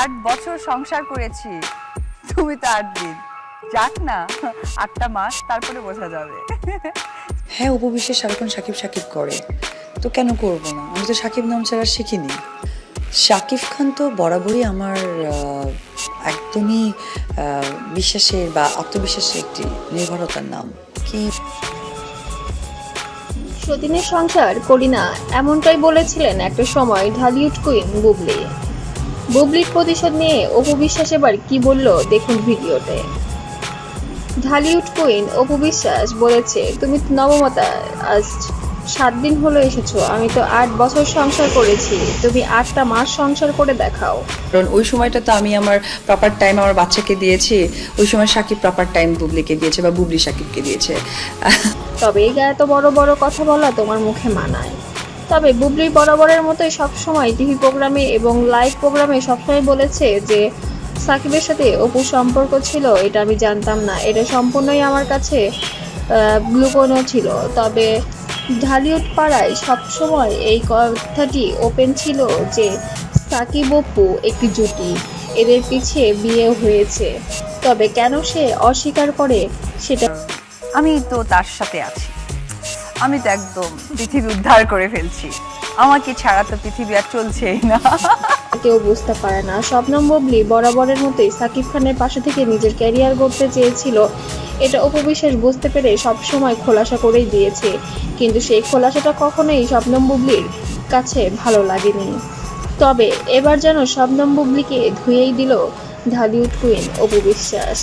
আট বছর সংসার করেছি। তুমি তো আট দিন। যাক না আটটা মাস তারপরে বোঝা যাবে। হ্যাঁ উপবিশ্বে সারাক্ষণ সাকিব সাকিব করে। তো কেন করব না? আমি তো সাকিব নাম ছাড়া শিখিনি। শাকিব খান তো বরাবরই আমার একদমই বিশ্বাসের বা আত্মবিশ্বাসের একটি নির্ভরতার নাম। কি? সতীনের সংসার করি না এমনটাই বলেছিলেন একটা সময় ঢালিউড কুইন বুবলি। বুবলির প্রতিশোধ নিয়ে অপু বিশ্বাস এবার কি বলল দেখুন ভিডিওতে। ঢালিউড কুইন অপু বিশ্বাস বলেছে তুমি তো নবমতা আজ সাত দিন হলো এসেছ আমি তো আট বছর সংসার করেছি তুমি আটটা মাস সংসার করে দেখাও। কারণ ওই সময়টা তো আমি আমার প্রপার টাইম আমার বাচ্চাকে দিয়েছি ওই সময় সাকিব প্রপার টাইম বুবলিকে দিয়েছে বা বুবলি সাকিবকে দিয়েছে। তবে এই গায়ে এত বড় বড় কথা বলা তোমার মুখে মানায়। তবে বুবলি বরাবরের মতোই সবসময় টিভি প্রোগ্রামে এবং লাইভ প্রোগ্রামে সবসময় বলেছে যে সাকিবের সাথে অপুর সম্পর্ক ছিল, এটা আমি জানতাম না। এটা সম্পূর্ণই আমার কাছে গ্লুকোনো ছিল। তবে ঢালিউড পাড়ায় সবসময় এই কথাটি ওপেন ছিল যে সাকিব অপু একটি জুটি, এদের পিছিয়ে বিয়ে হয়েছে। তবে কেন সে অস্বীকার করে সেটা আমি তো তার সাথে আছি। আমি তো একদম পৃথিবী উদ্ধার করে ফেলছি। আমাকে ছাড়া তো পৃথিবী আর চলছেই না। কেউ বুঝতে পারে না। শবনম বুবলি বরাবরের মতোই সাকিব খানের পাশে থেকে নিজের ক্যারিয়ার গড়তে চেয়েছিল। এটা উপবিশ্বাস বুঝতে পেরে সবসময় খোলাসা করেই দিয়েছে। কিন্তু সেই খোলাসাটা কখনোই শবনম বুবলির কাছে ভালো লাগেনি। তবে এবার যেন শবনম বুবলিকে ধুয়েই দিল ঢালিউড কুইন অপু বিশ্বাস